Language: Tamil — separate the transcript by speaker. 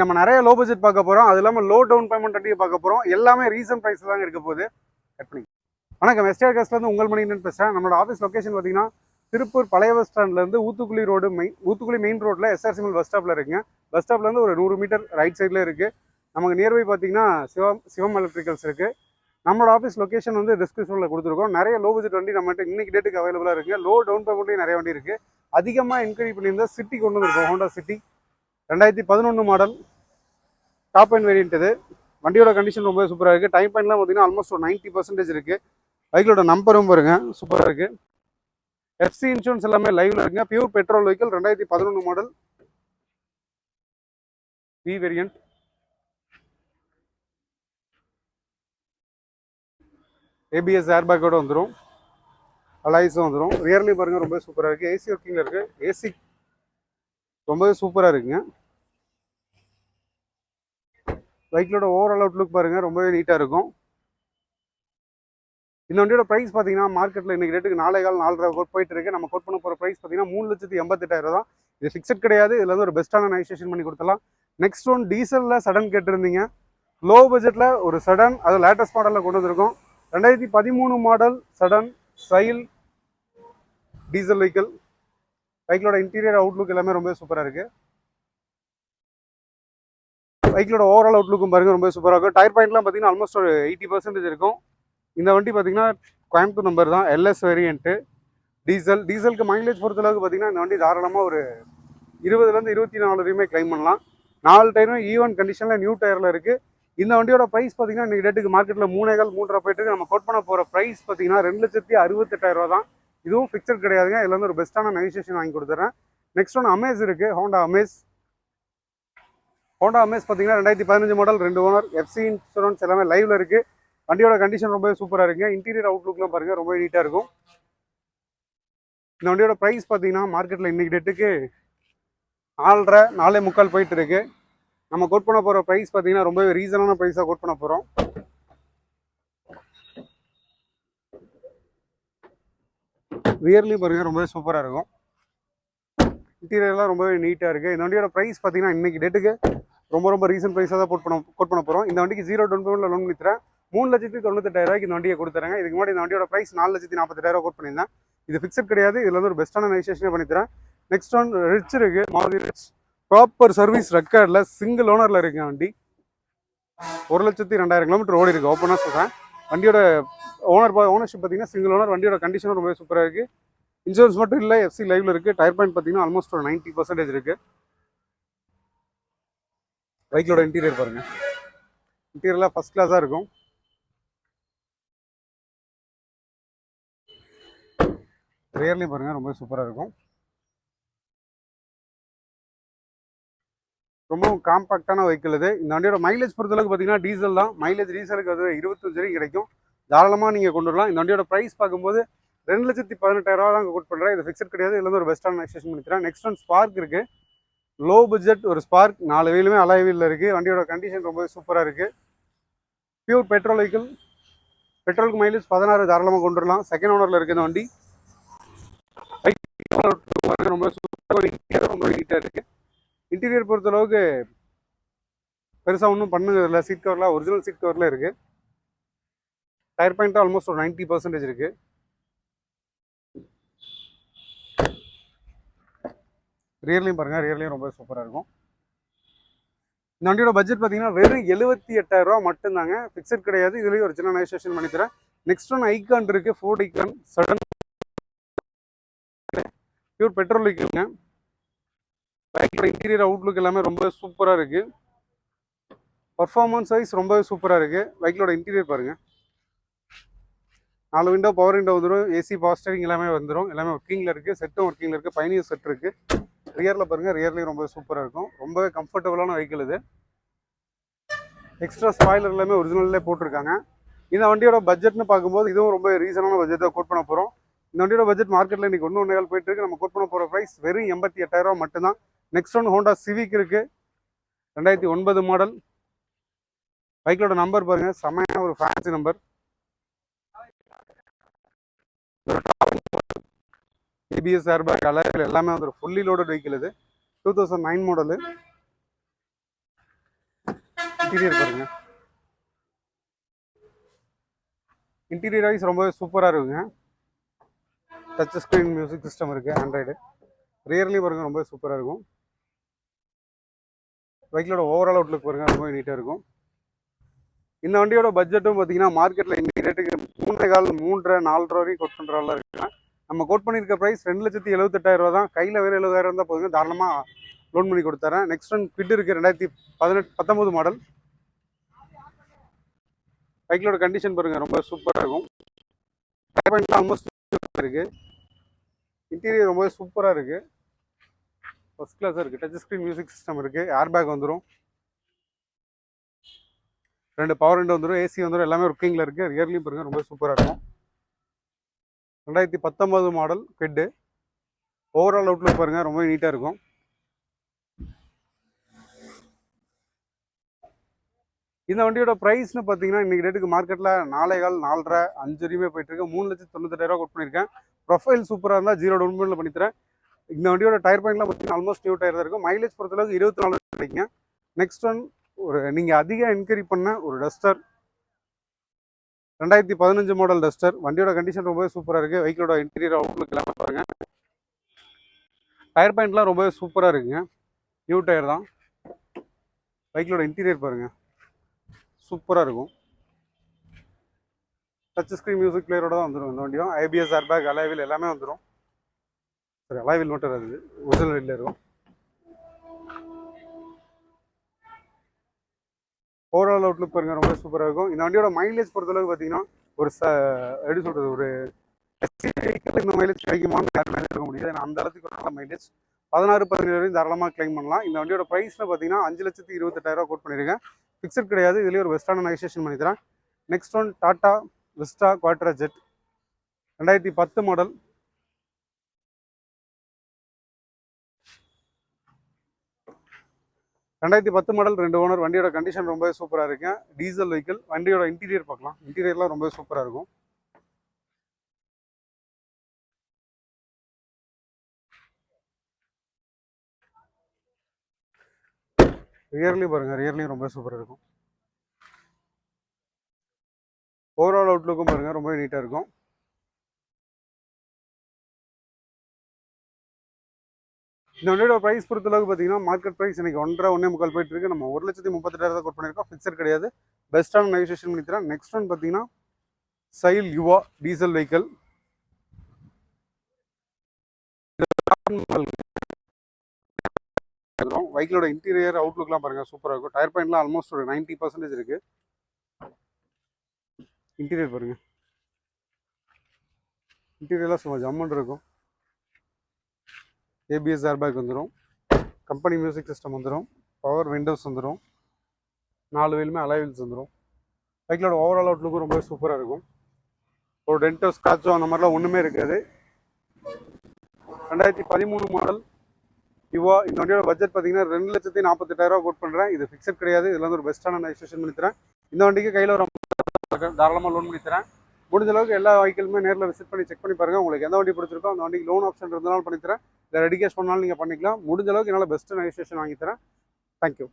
Speaker 1: நம்ம நிறைய லோ பட்ஜெட் பார்க்க போகிறோம் அது இல்லாமல் லோ டவுன் பேமெண்ட் வண்டியை பார்க்க போகிறோம் எல்லாமே ரீசன் ப்ரைஸ் தான் இருக்க போகுது. கட் பண்ணி வணக்கம். எஸ்டேட் கேஸ்லேருந்து உங்கள் மணின்னு பேசுகிறேன் நம்மளோட ஆஃபீஸ் லொக்கேஷன் பார்த்தீங்கன்னா திருப்பூர் பழைய பஸ் ஸ்டாண்ட்லேருந்து Oothukuli road main Oothukuli main ரோட்டில் எஸ்ஆர்சிமல் பஸ் ஸ்டாப்ல இருக்குங்க. பஸ் ஸ்டாப்லேருந்து ஒரு நூறு மீட்டர் ரைட் சைடில் இருக்கு. நமக்கு நியர்பை பார்த்தீங்கன்னா சிவம் சிவம் எலக்ட்ரிக்கல்ஸ் இருக்குது நம்மளோட ஆஃபீஸ் லொக்கேஷன் வந்து டிஸ்கிரிப்ஷனில் கொடுத்துருக்கோம். நிறைய லோ பட்ஜெட் வண்டி நம்மகிட்ட இன்னைக்கு டேட்டுக்கு அவைலபிளாக இருக்குது லோ டவுன் பேமெண்ட்லேயும் நிறைய வண்டி இருக்குது அதிகமாக என்கொயரி பண்ணியிருந்தா சிட்டி கொண்டு வந்திருக்கோம் ஹோண்டா சிட்டி ரெண்டாயிரத்தி பதினொன்று மாடல் டாப் அண்ட் வேரியன்ட் இது. வண்டியோட கண்டிஷன் ரொம்ப சூப்பராக இருக்குது டைம் பாயிண்ட்லாம் பார்த்தீங்கன்னா ஆல்மோஸ்ட் ஒரு நைன்ட்டி பர்சன்டேஜ் இருக்குது பைக்கோட நம்பரும் பாருங்க சூப்பராக இருக்குது எஃப்சி இன்சூரன்ஸ் எல்லாமே லைவில் இருக்குங்க. பியூர் பெட்ரோல் வெஹிக்கிள் ரெண்டாயிரத்தி பதினொன்று மாடல் பி வேரியன்ட் ஏபிஎஸ் ஏர்பேக்கோட வந்துடும் அலாய்ஸும் வந்துடும் ரியர்லி பாருங்கள் ரொம்ப சூப்பராக இருக்குது ஏசி ஒர்க்கிங்கில் இருக்குது ஏசி ரொம்பவே சூப்பராக இருக்குங்க. பைக்கிலோட ஓவரால் அவுட்லுக் பாருங்கள் ரொம்பவே நீட்டாக இருக்கும். இந்த வண்டியோட ப்ரைஸ் பார்த்தீங்கன்னா மார்க்கெட்டில் இன்றைக்கி ரேட்டுக்கு நாலே கால் நாலரை கோட் போயிட்டு இருக்கு. நம்ம கோட் பண்ண போகிற ப்ரைஸ் பார்த்தீங்கன்னா மூணு லட்சத்தி எண்பத்தெட்டாயிரம் தான். இது ஃபிக்ஸட் கிடையாது. இதில் வந்து ஒரு பெஸ்ட்டான நைசேஷன் பண்ணி கொடுத்தலாம் நெக்ஸ்ட் ஒன் டீசலில் சடன் கேட்டிருந்தீங்க. லோ பட்ஜெட்டில் ஒரு சடன் அது லேட்டஸ்ட் மாடலில் கொண்டு வந்திருக்கோம். ரெண்டாயிரத்தி பதிமூணு model sedan Sail diesel vehicle பைக்கிலோட interior outlook எல்லாமே ரொம்ப சூப்பராக இருக்குது பைக்கிலோட ஓவரால் அவுட்லுக்கும் பாருங்க ரொம்ப சூப்பராக இருக்கும். டயர் பாயிண்ட்லாம் பார்த்தீங்கன்னா ஆல்மோஸ்ட் ஒரு எயிட்டி பர்சன்டேஜ் இருக்கும். இந்த வண்டி பார்த்தீங்கன்னா கோயம்புத்தூர் நம்பர் தான் எல்எஸ் வேரியன்ட்டு டீசல் டீசலுக்கு மைலேஜ் பொறுத்தளவுக்கு பார்த்தீங்கன்னா இந்த வண்டி தாராளமாக ஒரு இருபதுலேருந்து இருபத்தி நாலு வரையுமே கிளைம் பண்ணலாம். நாலு டயரும் ஈவன் கண்டிஷனில் நியூ டயரில் இருக்குது இந்த வண்டியோட ப்ரைஸ் பார்த்தீங்கன்னா இன்றைக்கி டேட்டுக்கு மார்க்கெட்டில் மூணேகால் மூன்றரை போயிட்டு நம்ம கோட் பண்ண போகிற ப்ரைஸ் பார்த்தீங்கன்னா ரெண்டு லட்சத்தி அறுபத்தெட்டாயிரரூவா தான். இதுவும் ஃபிக்சர் கிடையாதுங்க. இதில் வந்து ஒரு பெஸ்ட்டான நெகோசியேஷன் வாங்கி கொடுத்துறேன். நெக்ஸ்ட் ஒன்று அமேஸ் இருக்குது ஹோண்டா அமேஸ் ஹோண்டா அமேஸ் பார்த்தீங்கன்னா ரெண்டாயிரத்தி பதினஞ்சு மாடல் ரெண்டு ஓனர் எஃப்சி இன்சூரன்ஸ் எல்லாமே லைவில் இருக்குது வண்டியோட கண்டிஷன் ரொம்பவே சூப்பராக இருக்குங்க. இன்டீரியர் அவுட்லுக்லாம் பாருங்கள் ரொம்ப நீட்டாக இருக்கும். இந்த வண்டியோட ப்ரைஸ் பார்த்தீங்கன்னா மார்க்கெட்டில் இன்றைக்கி டேட்டுக்கு நாலரை நாலே முக்கால் போயிட்டு இருக்கு. நம்ம கோட் பண்ண போகிற ப்ரைஸ் பார்த்தீங்கன்னா ரொம்பவே ரீசனான ப்ரைஸாக கோட் பண்ண போகிறோம் ரியர்லையும் பாருங்க ரொம்பவே சூப்பராக இருக்கும். இன்டீரியர்லாம் ரொம்பவே நீட்டாக இருக்குது இந்த வண்டியோட ப்ரைஸ் பார்த்தீங்கன்னா இன்னைக்கு டேட்டுக்கு ரொம்ப ரொம்ப ரீசன் ப்ரைஸாக தான் போட் பண்ண கோட் பண்ண போகிறோம் இந்த வண்டிக்கு ஜீரோ டவுன் பேமெண்ட்டில் லோன் பண்ணித்தரேன் மூணு லட்சத்தி தொண்ணூத்தெட்டாயிரம் ரூபாய்க்கு இந்த வண்டியை கொடுத்துறேங்க. இதுக்கு முன்னாடி இந்த வண்டியோட ப்ரைஸ் நாலு லட்சத்தி நாற்பத்தெட்டாயிரம் கோட் பண்ணியிருந்தேன். இது ஃபிக்ஸட் கிடையாது. இதில் வந்து ஒரு பெஸ்ட்டான நெகோசியேஷனே பண்ணித்தரேன். நெக்ஸ்ட் ஒன் ரிச் இருக்கு. மாருதி ரிச் ப்ராப்பர் சர்வீஸ் ரெக்கார்டில் சிங்கிள் ஓனரில் இருக்குங்க வண்டி. ஒரு லட்சத்தி ரெண்டாயிரம் கிலோமீட்டர் ஓடி இருக்கு. ஓப்பனாக சொல்கிறேன் வண்டியோட ஓனர் ஓனர்ஷிப் பார்த்தீங்கன்னா சிங்கிள் ஓனர் வண்டியோட கண்டிஷனும் ரொம்ப சூப்பராக இருக்குது இன்சூரன்ஸ் மட்டும் இல்லை எஃப்சி லைவ்ல இருக்குது டயர் பாயிண்ட் பார்த்தீங்கன்னா ஆல்மோஸ்ட் ஒரு நைன்ட்டி பர்சன்டேஜ் இருக்குது பைக்கோட இன்டீரியர் பாருங்க. இன்டீரியர்லாம் ஃபர்ஸ்ட் கிளாஸாக இருக்கும். ரியர்லையும் பாருங்க ரொம்ப சூப்பராக இருக்கும். ரொம்பவும் காம்பாக்டான வெஹிக்கிள் இது. இந்த வண்டியோட மைலேஜ் பொறுத்தளவுக்கு பார்த்தீங்கன்னா டீசல் தான். மைலேஜ் டீசலுக்கு அது இருபத்தஞ்சு வரைக்கும் கிடைக்கும். தாராளமாக நீங்கள் கொண்டு வரலாம். இந்த வண்டியோட ப்ரைஸ் பார்க்கும்போது ரெண்டு லட்சத்தி பதினெட்டாயிரம் தான் கோட் பண்ணுறேன் இது ஃபிக்ஸட் கிடையாது. இதுல ஒரு பெஸ்ட்டான நெக்ஸ்டேஷன் பண்ணிக்கிறேன். நெக்ஸ்ட் ஒன் ஸ்பார்க் இருக்குது லோ பட்ஜெட் ஒரு ஸ்பார்க் நாலு வீலுமே அலாய் வீலில் இருக்குது வண்டியோட கண்டிஷன் ரொம்ப சூப்பராக இருக்குது பியூர் பெட்ரோல் வெஹிக்கிள் பெட்ரோலுக்கு மைலேஜ் பதினாறு தாராளமாக கொண்டு வரலாம். செகண்ட் ஓனரில் இருக்குது இந்த வண்டி. ரொம்ப சூப்பராக ரொம்ப நீட்டாக இருக்குது இன்டீரியர் பொறுத்தளவுக்கு பெருசாக ஒன்றும் பண்ணுறது இல்லை சீட் கவர்லாம் ஒரிஜினல் சீட் கவரில் இருக்குது டயர் பாயிண்ட் ஆல்மோஸ்ட் ஒரு நைன்ட்டி பர்சன்டேஜ் இருக்குது ரியர்லையும் பாருங்கள் ரியர்லையும் ரொம்ப சூப்பராக இருக்கும். இந்த வண்டியோட பட்ஜெட் பார்த்தீங்கன்னா வெறும் எழுபத்தி எட்டாயிரரூவா மட்டும்தாங்க. ஃபிக்ஸட் கிடையாது. இதுலேயும் ஒரு சின்ன நைசேஷன் பண்ணித்தரேன் நெக்ஸ்ட் ஒன் ஐகான் இருக்குது Ford Icon sedan pure petrol வெஹிக்கிள்ங்க பைக்கோட இன்டீரியர் அவுட்லுக் எல்லாமே ரொம்ப சூப்பராக இருக்குது பர்ஃபார்மன்ஸ் வைஸ் ரொம்ப சூப்பராக இருக்குது பைக்கிலோட இன்டீரியர் பாருங்கள் நாலு விண்டோ பவர் விண்டோ வந்துடும் ஏசி பவர் ஸ்டேரிங் எல்லாமே வந்துடும் எல்லாமே ஒர்க்கிங்கில் இருக்குது செட்டும் ஒர்க்கிங்கில் இருக்குது பயணியர் செட் இருக்குது ரியரில் பாருங்கள் ரியர்லேயும் ரொம்ப சூப்பராக இருக்கும். ரொம்பவே கம்ஃபர்டபுளான வெஹிக்கிள் இது. எக்ஸ்ட்ரா ஸ்பாய்லர் எல்லாமே ஒரிஜினல்லே போட்டிருக்காங்க. இந்த வண்டியோட பட்ஜெட்னு பார்க்கும்போது இதுவும் ரொம்ப ரீசனான பட்ஜெட்டை கோட் பண்ண போகிறோம் இந்த வண்டியோட பட்ஜெட் மார்க்கெட்டில் இன்னைக்கு ஒன்று ஒன்றையால் போயிட்டு இருக்கு. நம்ம கோட் பண்ண போகிற ப்ரைஸ் வெறும் எண்பத்தி எட்டாயிரம் மட்டும்தான். நெக்ஸ்ட் ஒன் ஹோண்டா சிவிக் இருக்கு. ரெண்டாயிரத்தி ஒன்பது மாடல் பைக்கிலோட நம்பர் பாருங்கள் செமையான ஒரு ஃபேன்சி நம்பர் ஏபிஎஸ் ஏர்பேக் அலர் எல்லாமே வந்து ஃபுல்லி லோடட் வெஹிக்கிள் இது. Two thousand nine model interior பாருங்க. இன்டீரியர் வைஸ் ரொம்பவே சூப்பராக இருக்குங்க. டச் ஸ்க்ரீன் மியூசிக் சிஸ்டம் இருக்குது ஆண்ட்ராய்டு ரியர்லேயும் பாருங்க ரொம்ப சூப்பராக இருக்கும். பைக்கிலோட ஓவரால் அவுட்லுக் பாருங்க ரொம்ப நீட்டாக இருக்கும். இந்த வண்டியோட பட்ஜெட்டும் பார்த்தீங்கன்னா மார்க்கெட்டில் இன்னைக்கு ரேட்டுக்கு மூன்றரை கால் மூன்றரை நாலரை வரைக்கும் கோட் பண்ணுறாலாம் இருக்குங்க. நம்ம கோட் பண்ணியிருக்க ப்ரைஸ் ரெண்டு லட்சத்தி எழுபத்தெட்டாயிரம் தான். கையில் வேறு எழுபதாயிரம் இருந்தால் போதுங்க. தாராளமாக லோன் பண்ணி கொடுத்துறேன். நெக்ஸ்ட் ஒன் கிட் இருக்குது ரெண்டாயிரத்தி பதினெட்டு பத்தொம்போது மாடல் பைக்கிலோட கண்டிஷன் பாருங்கள் ரொம்ப சூப்பராக இருக்கும். ஆல்மோஸ்ட் இருக்குது இன்டீரியர் ரொம்பவே சூப்பராக இருக்குது ஃபஸ்ட் கிளாஸாக இருக்குது டச் ஸ்க்ரீன் மியூசிக் சிஸ்டம் இருக்குது ஏர் பேக் வந்துடும் ரெண்டு பவர் ரெண்டு வந்துடும் ஏசி வந்துடும் எல்லாமே ஒர்க்கிங்கில் இருக்குது ரியர்லையும் பாருங்க ரொம்ப சூப்பராக இருக்கும். ரெண்டாயிரத்தி பத்தொம்பது மாடல் கெட்டு ஓவரால் அவுட்லுக் பாருங்கள் ரொம்ப நீட்டாக இருக்கும். இந்த வண்டியோட ப்ரைஸ்னு பார்த்தீங்கன்னா இன்றைக்கி ரேட்டுக்கு மார்க்கெட்டில் நாலே கால் நாலரை அஞ்சு வரையுமே போயிட்டுருக்கு மூணு லட்சத்தி தொண்ணூத்தெட்டாயிரம் கொட் பண்ணியிருக்கேன் ப்ரொஃபைல் சூப்பராக இருந்தால் ஜீரோ டவுன் பேமெண்ட்டில் பண்ணித்தரேன். இந்த வண்டியோட டயர் பாயிண்ட்லாம் பார்த்தீங்கன்னா ஆல்மோஸ்ட் நியூ டயர் தான் இருக்கும். மைலேஜ் பொறுத்தளவுக்கு இருபத்தி நாலு கிடைக்குங்க. நெக்ஸ்ட் ஒன் ஒரு நீங்கள் அதிக என்கொயரி பண்ண ஒரு டஸ்டர் ரெண்டாயிரத்தி பதினஞ்சு மாடல் டஸ்டர் வண்டியோட கண்டிஷன் ரொம்பவே சூப்பராக இருக்குது வெஹிக்கிளோட இன்டீரியர் அவுட்லுக் எல்லாமே பாருங்க. டயர் பாயிண்ட்லாம் ரொம்பவே சூப்பராக இருக்குங்க. நியூ டயர் தான். பைக்கிலோட இன்டீரியர் பாருங்கள் சூப்பராக இருக்கும். டச் ஸ்க்ரீன் மியூசிக் பிளேயரோட தான் வந்துடும் இந்த வண்டியும். ஐபிஎஸ் ஏர்பேக் அலைவில் எல்லாமே வந்துடும் சரி அலைவில் மட்டும் அது ஒரிஜினல் வீட்டில் இருக்கும் ஓவரால் அவுட்லுக் பாருங்க ரொம்ப சூப்பராக இருக்கும். இந்த வண்டியோட மைலேஜ் பொறுத்தளவுக்கு பார்த்தீங்கன்னா ஒரு ச எப்படி சொல்கிறது ஒரு இந்த மைலேஜ் கிடைக்குமான்னு யாருமே இருக்க முடியாது. ஏன்னா அந்த அளவுக்கு ஒரு நல்ல மைலேஜ் பதினாறு பதினேழு வரையும் தாராளமாக கிளைம் பண்ணலாம். இந்த வண்டியோட ப்ரைஸில் பார்த்தீங்கன்னா அஞ்சு லட்சத்தி இருபத்தெட்டாயிரம் கோட் பண்ணியிருக்கேன் ஃபிக்ஸட் கிடையாது. இதுலேயே ஒரு வெஸ்டான நெகோசியேஷன் பண்ணி தரேன் next one Tata Vista Quadrajet ரெண்டாயிரத்தி பத்து மாடல் ரெண்டாயிரத்தி பத்து மாடல் ரெண்டு ஓனர் வண்டியோட கண்டிஷன் ரொம்ப சூப்பராக இருக்கும் டீசல் வெஹிக்கிள் வண்டியோட இன்டீரியர் பார்க்கலாம். இன்டீரியர்லாம் ரொம்ப சூப்பராக இருக்கும். ரியர்லையும் பாருங்க ரியர்லையும் ரொம்ப சூப்பராக இருக்கும். ஓவரால் அவுட்லுக்கும் பாருங்க ரொம்ப நீட்டாக இருக்கும். இந்த வண்டியோட ப்ரைஸ் பொறுத்தளவுக்கு பார்த்தீங்கன்னா மார்க்கெட் ப்ரைஸ் இன்னைக்கு ஒன்றரை ஒன்றே முக்கால் போயிட்டு இருக்கு நம்ம ஒரு லட்சத்தி முப்பத்தெட்டாயிரம் கோட் பண்ணியிருக்கோம். ஃபிக்ஸட் கிடையாது. பெஸ்ட்டான நெகோசியேஷன் பண்ணி தரேன். நெக்ஸ்ட் ஒன் பார்த்தீங்கன்னா சைல் யுவா டீசல் வெஹிக்கல் வெஹிக்கிளோட இன்டீரியர் அவுட்லுக்லாம் பாருங்க. சூப்பராக இருக்கும். டயர் பாயிண்ட்லாம் ஆல்மோஸ்ட் ஒரு நைன்ட்டி பர்சன்டேஜ் இருக்கு. இன்டீரியர் பாருங்க. இன்டீரியர்லாம் சும்மா ஜம்முன்னு இருக்கும். ஏபிஎஸ் ஏர்பேக் வந்துடும் கம்பெனி மியூசிக் சிஸ்டம் வந்துடும் பவர் விண்டோஸ் வந்துடும் நாலு வீலுமே அலைவில்ஸ் வந்துடும் பைக்கிலோட ஓவரால் அவுட்லுக்கும் ரொம்ப சூப்பராக இருக்கும். ஒரு டென்டோ ஸ்காட்சோ அந்த மாதிரிலாம் ஒன்றுமே இருக்காது. ரெண்டாயிரத்தி பதிமூணு மாடல் இவ்வா இந்த வண்டியோட பட்ஜெட் பார்த்தீங்கன்னா ரெண்டு லட்சத்தி நாற்பத்தெட்டாயிரம் கோட் பண்ணுறேன் இது ஃபிக்ஸட் கிடையாது. இதில் வந்து ஒரு பெஸ்ட்டான ரெஜிஸ்ட்ரேஷன் பண்ணி தரேன். இந்த வண்டிக்கு கையில் ஒரு தாராளமாக லோன் பண்ணி தரேன். முடிஞ்ச அளவுக்கு எல்லா வெஹிக்கிளுமே நேரில் விசிட் பண்ணி செக் பண்ணி பாருங்கள் உங்களுக்கு எந்த வண்டி பிடிச்சிருக்கோ அந்த வண்டிக்கு லோன் ஆப்ஷன் இருந்தாலும் பண்ணித்தரேன். இல்லை ரெடி கேஷ் பண்ணாலும் நீங்கள் பண்ணிக்கலாம். முடிஞ்ச அளவுக்கு என்னால் பெஸ்ட்டு ரெஜிஸ்ட்ரேஷன் வாங்கித்தரேன் தேங்க்யூ